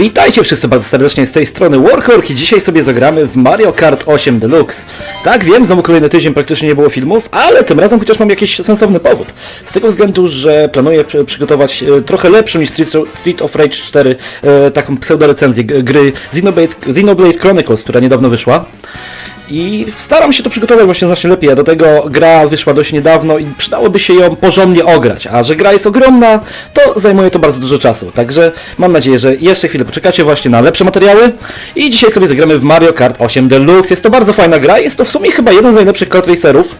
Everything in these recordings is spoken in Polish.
Witajcie wszyscy bardzo serdecznie z tej strony Warhawk i dzisiaj sobie zagramy w Mario Kart 8 Deluxe. Tak, wiem, znowu kolejny tydzień praktycznie nie było filmów, ale tym razem chociaż mam jakiś sensowny powód. Z tego względu, że planuję przy- przygotować e, trochę lepszą niż Street, of Rage 4 e, taką pseudorecenzję g- gry Xenoblade, Xenoblade Chronicles, która niedawno wyszła. I staram się to przygotować właśnie znacznie lepiej, do tego gra wyszła dość niedawno i przydałoby się ją porządnie ograć, a że gra jest ogromna, to zajmuje to bardzo dużo czasu. Także mam nadzieję, że jeszcze chwilę poczekacie właśnie na lepsze materiały i dzisiaj sobie zagramy w Mario Kart 8 Deluxe. Jest to bardzo fajna gra, jest to w sumie chyba jeden z najlepszych kart racerów.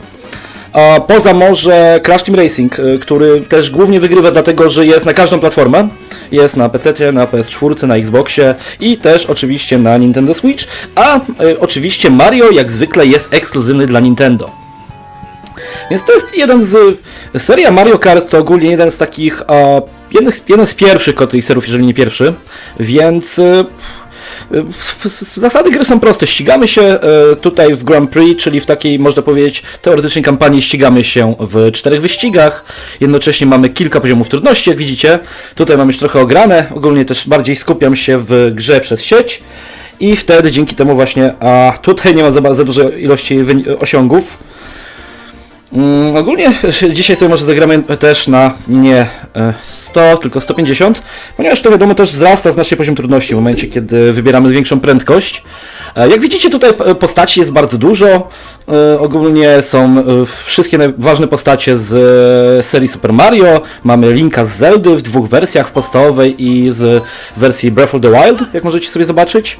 Poza może Crash Team Racing, y, który też głównie wygrywa dlatego, że jest na każdą platformę. Jest na PC, na PS4, na Xboxie i też oczywiście na Nintendo Switch. A y, oczywiście Mario jak zwykle jest ekskluzywny dla Nintendo. Więc to jest jeden z... Seria Mario Kart to ogólnie jeden z takich... A, jeden, z, jeden z pierwszych racerów, jeżeli nie pierwszy. Więc... y, Zasady gry są proste. Ścigamy się e, tutaj w Grand Prix, czyli w takiej, można powiedzieć, teoretycznej kampanii ścigamy się w czterech wyścigach. Jednocześnie mamy kilka poziomów trudności, jak widzicie. Tutaj mam już trochę ograne. Ogólnie też bardziej skupiam się w grze przez sieć. I wtedy dzięki temu właśnie, a tutaj nie ma za, za dużej ilości osiągów. Mm, ogólnie dzisiaj sobie może zagramy też na nie e, 100, tylko 150, ponieważ to wiadomo też wzrasta znacznie poziom trudności w momencie, kiedy wybieramy większą prędkość. E, Jak widzicie tutaj postaci jest bardzo dużo, E, ogólnie są e, wszystkie ważne postacie z e, serii Super Mario, mamy Linka z Zeldy w dwóch wersjach, w podstawowej i z wersji Breath of the Wild, jak możecie sobie zobaczyć.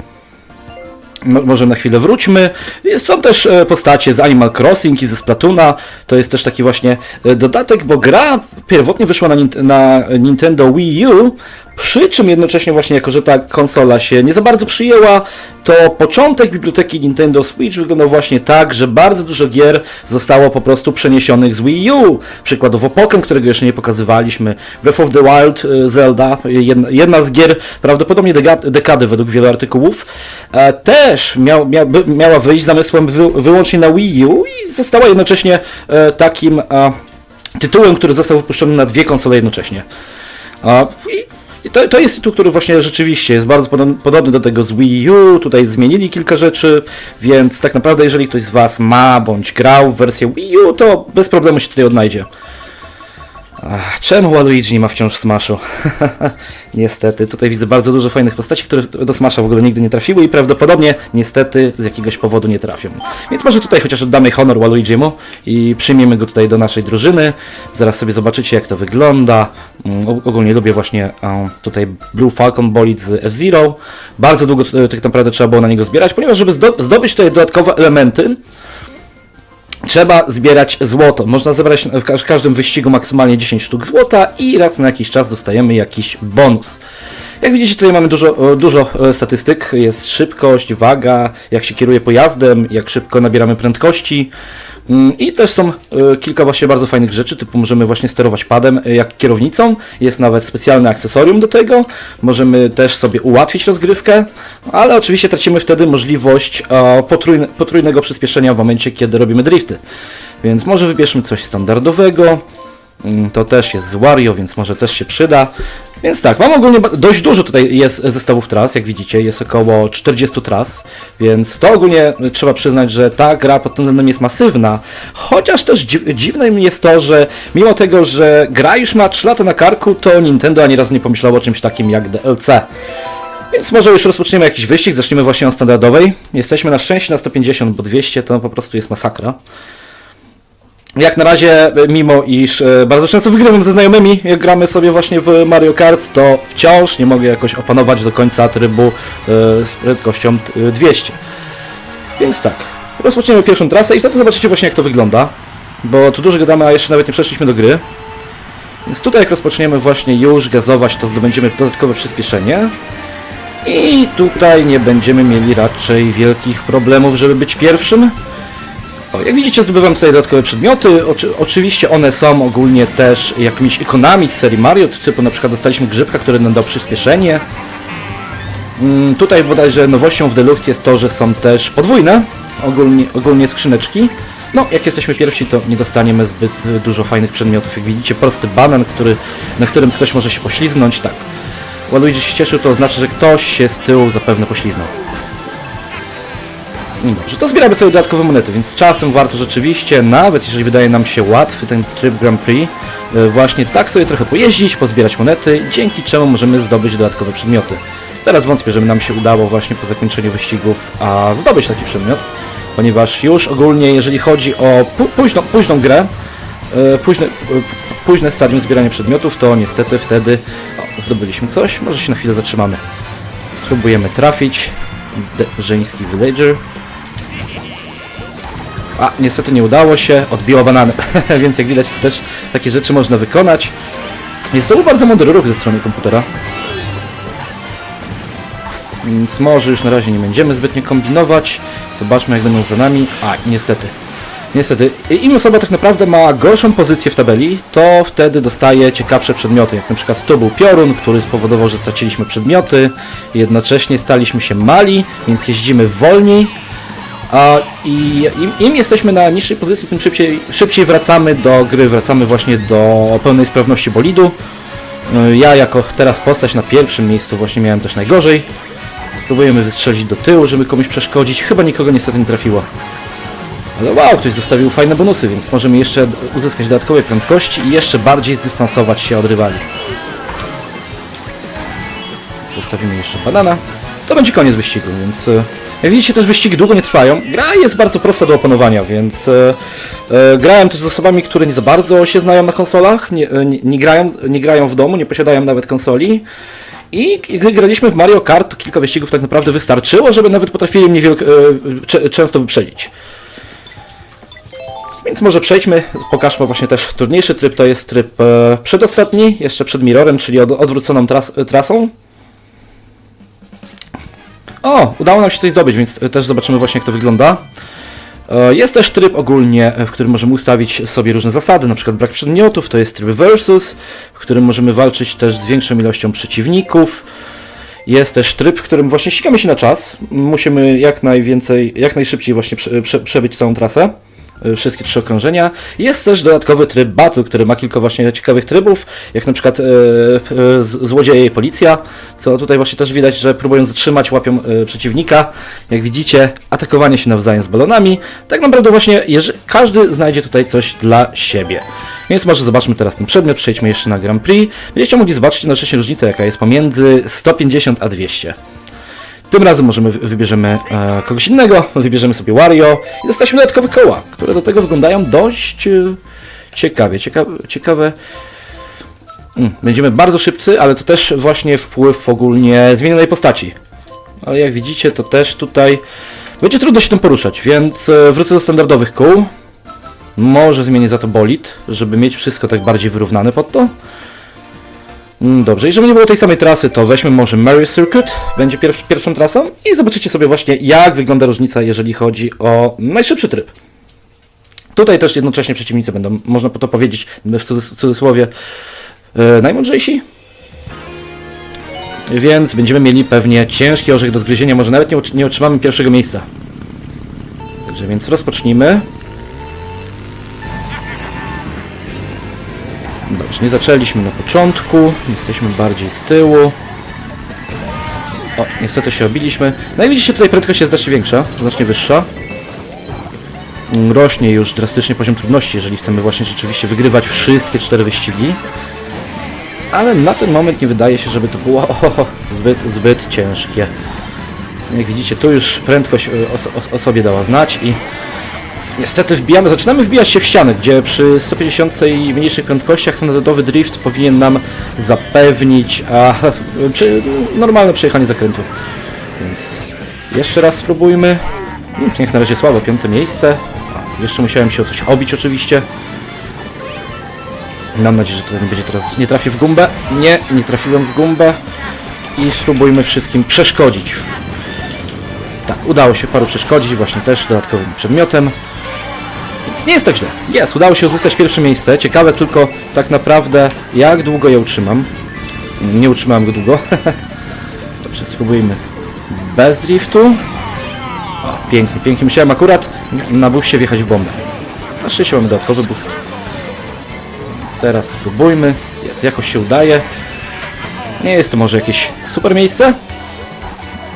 Mo- Może na chwilę wróćmy. Są też e, postacie z Animal Crossing i ze Splatoona. To jest też taki właśnie e, dodatek, bo gra pierwotnie wyszła na, na Nintendo Wii U, przy czym jednocześnie właśnie jako, że ta konsola się nie za bardzo przyjęła, to początek biblioteki Nintendo Switch wyglądał właśnie tak, że bardzo dużo gier zostało po prostu przeniesionych z Wii U. Przykładowo Pokémon, którego jeszcze nie pokazywaliśmy, Breath of the Wild, e, Zelda, jedna, jedna z gier prawdopodobnie dekady według wielu artykułów, e, też miała wyjść zamysłem wy, wyłącznie na Wii U i została jednocześnie e, takim e, tytułem, który został wypuszczony na dwie konsole jednocześnie. I i to, to jest tytuł, który właśnie rzeczywiście jest bardzo podobny, do tego z Wii U. Tutaj zmienili kilka rzeczy, więc tak naprawdę jeżeli ktoś z Was ma bądź grał w wersję Wii U, to bez problemu się tutaj odnajdzie. Ach, czemu Waluigi nie ma wciąż Smashu? niestety, tutaj widzę bardzo dużo fajnych postaci, które do Smasha w ogóle nigdy nie trafiły i prawdopodobnie niestety z jakiegoś powodu nie trafią. Więc może tutaj chociaż oddamy honor Waluigiemu i przyjmiemy go tutaj do naszej drużyny. Zaraz sobie zobaczycie jak to wygląda. Mm, og- Ogólnie lubię właśnie tutaj Blue Falcon bolid z F-Zero. Bardzo długo e, tak naprawdę trzeba było na niego zbierać, ponieważ żeby zdo- zdobyć tutaj dodatkowe elementy, Trzeba zbierać złoto. Można zebrać w ka- w każdym wyścigu maksymalnie 10 sztuk złota i raz na jakiś czas dostajemy jakiś bonus. Jak widzicie tutaj mamy dużo, dużo e, statystyk. Jest szybkość, waga, jak się kieruje pojazdem, jak szybko nabieramy prędkości. Mm, I też są e, kilka właśnie bardzo fajnych rzeczy, typu możemy właśnie sterować padem e, jak kierownicą. Jest nawet specjalne akcesorium do tego. Możemy też sobie ułatwić rozgrywkę, ale oczywiście tracimy wtedy możliwość e, potrójne, potrójnego przyspieszenia w momencie, kiedy robimy drifty. Więc może wybierzmy coś standardowego. Mm, To też jest z Wario, więc może też się przyda. Więc tak, mam ogólnie dość dużo tutaj jest zestawów tras, jak widzicie, jest około 40 tras, więc to ogólnie trzeba przyznać, że ta gra pod tym względem jest masywna, chociaż też dzi- dziwne mi jest to, że mimo tego, że gra już ma 3 lata na karku, to Nintendo ani razu nie pomyślało o czymś takim jak DLC. Więc może już rozpoczniemy jakiś wyścig, zaczniemy właśnie od standardowej. Jesteśmy na szczęście na 150, bo 200 to po prostu jest masakra. Jak na razie, mimo iż e, bardzo często wygrywam ze znajomymi, jak gramy sobie właśnie w Mario Kart, to wciąż nie mogę jakoś opanować do końca trybu e, z prędkością e, 200. Więc tak, rozpoczniemy pierwszą trasę i wtedy zobaczycie właśnie jak to wygląda, bo tu dużo gadamy, a jeszcze nawet nie przeszliśmy do gry. Więc tutaj jak rozpoczniemy właśnie już gazować, to zdobędziemy dodatkowe przyspieszenie. I tutaj nie będziemy mieli raczej wielkich problemów, żeby być pierwszym. Jak widzicie zdobywam tutaj dodatkowe przedmioty, Oczy, oczywiście one są ogólnie też jakimiś ikonami z serii Mario, typu na przykład dostaliśmy grzybka, który nam dał przyspieszenie. Mm, tutaj bodajże nowością w Deluxe jest to, że są też podwójne, ogólnie, ogólnie skrzyneczki. No, jak jesteśmy pierwsi, to nie dostaniemy zbyt y, dużo fajnych przedmiotów. Jak widzicie, prosty banan, który, na którym ktoś może się poślizgnąć, tak. Waluigi się cieszył, to oznacza, że ktoś się z tyłu zapewne pośliznął. No dobrze, to zbieramy sobie dodatkowe monety, więc czasem warto rzeczywiście, nawet jeżeli wydaje nam się łatwy ten tryb Grand Prix, e, właśnie tak sobie trochę pojeździć, pozbierać monety, dzięki czemu możemy zdobyć dodatkowe przedmioty. Teraz wątpię, żeby nam się udało właśnie po zakończeniu wyścigów a zdobyć taki przedmiot, ponieważ już ogólnie jeżeli chodzi o późną, późną grę, e, późne, e, późne stadium zbierania przedmiotów, to niestety wtedy o, zdobyliśmy coś, może się na chwilę zatrzymamy. Spróbujemy trafić. Żeński villager. A, niestety nie udało się, odbiło banany, więc jak widać też takie rzeczy można wykonać. Jest to bardzo mądry ruch ze strony komputera. Więc może już na razie nie będziemy zbytnio kombinować. Zobaczmy jak będą za nami. A, niestety. Niestety, im osoba tak naprawdę ma gorszą pozycję w tabeli, to wtedy dostaje ciekawsze przedmioty. Jak na przykład to był piorun, który spowodował, że straciliśmy przedmioty, jednocześnie staliśmy się mali, więc jeździmy wolniej. I im, im jesteśmy na niższej pozycji, tym szybciej, szybciej wracamy do gry, wracamy właśnie do pełnej sprawności bolidu. Y, Ja jako teraz postać na pierwszym miejscu właśnie miałem też najgorzej. Spróbujemy wystrzelić do tyłu, żeby komuś przeszkodzić. Chyba nikogo niestety nie trafiło. Ale wow, ktoś zostawił fajne bonusy, więc możemy jeszcze uzyskać dodatkowe prędkości i jeszcze bardziej zdystansować się od rywali. Zostawimy jeszcze banana. To będzie koniec wyścigu, więc e, jak widzicie też wyścigi długo nie trwają. Gra jest bardzo prosta do opanowania, więc e, e, grałem też z osobami, które nie za bardzo się znają na konsolach, nie, e, nie, nie, grają, nie grają w domu, nie posiadają nawet konsoli. I gdy graliśmy w Mario Kart, to kilka wyścigów tak naprawdę wystarczyło, żeby nawet potrafili mnie wielk- e, często wyprzedzić. Więc może przejdźmy, pokażmy właśnie też trudniejszy tryb, to jest tryb e, przedostatni, jeszcze przed mirrorem, czyli od, odwróconą tras, trasą. O, udało nam się coś zdobyć, więc e, też zobaczymy właśnie jak to wygląda. E, Jest też tryb ogólnie, e, w którym możemy ustawić sobie różne zasady, na przykład brak przedmiotów, to jest tryb versus, w którym możemy walczyć też z większą ilością przeciwników. Jest też tryb, w którym właśnie ścigamy się na czas. Musimy jak najwięcej, jak najszybciej właśnie prze, prze, przebyć całą trasę. Y, Wszystkie trzy okrążenia. Jest też dodatkowy tryb Battle, który ma kilka właśnie ciekawych trybów, jak na przykład e, z- złodzieje i policja, co tutaj właśnie też widać, że próbują zatrzymać, łapią przeciwnika. Jak widzicie, atakowanie się nawzajem z balonami. Tak naprawdę właśnie każdy znajdzie tutaj coś dla siebie. Więc może zobaczmy teraz ten przedmiot, przejdźmy jeszcze na Grand Prix. Będziecie mogli zobaczyć jednocześnie różnicę, jaka jest pomiędzy 150 a 200. Tym razem możemy wy- wybierzemy e, kogoś innego, wybierzemy sobie Wario i dostaliśmy dodatkowe koła, które do tego wyglądają dość e, ciekawie, ciekawe, ciekawe. Mm, Będziemy bardzo szybcy, ale to też właśnie wpływ ogólnie zmienionej postaci. Ale jak widzicie, to też tutaj będzie trudno się tym poruszać, więc e, wrócę do standardowych kół. Może zmienię za to bolid, żeby mieć wszystko tak bardziej wyrównane pod to. Mm, Dobrze, i żeby nie było tej samej trasy, to weźmy może Mary Circuit, będzie pier pierwszą trasą i zobaczycie sobie właśnie jak wygląda różnica, jeżeli chodzi o najszybszy tryb. Tutaj też jednocześnie przeciwnicy będą, można to powiedzieć w cudzys- w cudzysłowie, e, najmądrzejsi. Więc będziemy mieli pewnie ciężki orzech do zgryzienia, może nawet nie, nie otrzymamy pierwszego miejsca. Także więc rozpocznijmy. Dobrze, nie zaczęliśmy na początku, jesteśmy bardziej z tyłu. O, niestety się obiliśmy. No i widzicie, tutaj prędkość jest znacznie większa, znacznie wyższa. Mm, Rośnie już drastycznie poziom trudności, jeżeli chcemy właśnie rzeczywiście wygrywać wszystkie cztery wyścigi. Ale na ten moment nie wydaje się, żeby to było o, zbyt, zbyt ciężkie. Jak widzicie, tu już prędkość o, o, o sobie dała znać i Niestety wbijamy, zaczynamy wbijać się w ścianę, gdzie przy 150 i mniejszych prędkościach standardowy drift powinien nam zapewnić a, czy normalne przejechanie zakrętu. Więc jeszcze raz spróbujmy. Hmm, Niech na razie słabo, piąte miejsce. Jeszcze musiałem się o coś obić oczywiście. Mam nadzieję, że to nie będzie teraz. Nie trafię w gumbę. Nie, nie trafiłem w gumbę. I spróbujmy wszystkim przeszkodzić. Tak, udało się paru przeszkodzić, właśnie też dodatkowym przedmiotem. Nie jest tak źle. Jest, udało się uzyskać pierwsze miejsce. Ciekawe tylko tak naprawdę jak długo je utrzymam. Nie utrzymałem go długo. Dobrze, spróbujmy bez driftu. O, pięknie, pięknie. Musiałem akurat na buście wjechać w bombę. Na szczęście mamy dodatkowy boost. Więc teraz spróbujmy. Jest, jakoś się udaje. Nie jest to może jakieś super miejsce,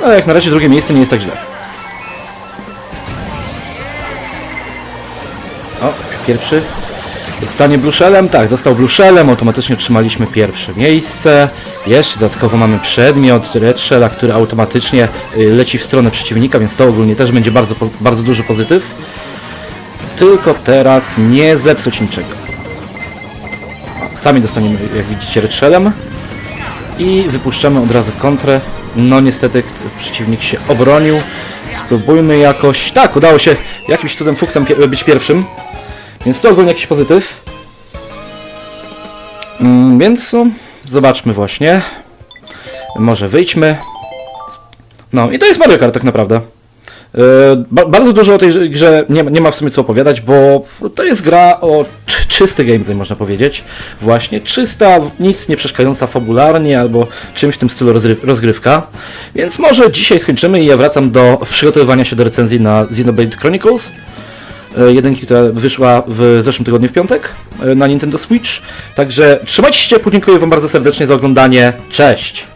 ale jak na razie drugie miejsce nie jest tak źle. Pierwszy. Dostanie bluszelem? Tak, dostał bluszelem, automatycznie trzymaliśmy pierwsze miejsce. Jeszcze dodatkowo mamy przedmiot Red Shella, który automatycznie y, leci w stronę przeciwnika, więc to ogólnie też będzie bardzo, bardzo duży pozytyw. Tylko teraz nie zepsuć niczego. Sami dostaniemy, jak widzicie, Red Shellem. I wypuszczamy od razu kontrę. No niestety przeciwnik się obronił. Spróbujmy jakoś... Tak, udało się jakimś cudem fuksem być pierwszym. Więc to ogólnie jakiś pozytyw. Mm, więc no, zobaczmy właśnie. Może wyjdźmy. No i to jest Mario Kart tak naprawdę. Yy, ba- bardzo dużo o tej grze nie, nie ma w sumie co opowiadać, bo to jest gra o czy- czysty gameplay, można powiedzieć. Właśnie, czysta, nic nie przeszkadzająca fabularnie albo czymś w tym stylu rozgrywka. Więc może dzisiaj skończymy i ja wracam do przygotowywania się do recenzji na Xenoblade Chronicles jedynki, która wyszła w zeszłym tygodniu w piątek e, na Nintendo Switch. Także trzymajcie się ciepło, dziękuję Wam bardzo serdecznie za oglądanie. Cześć!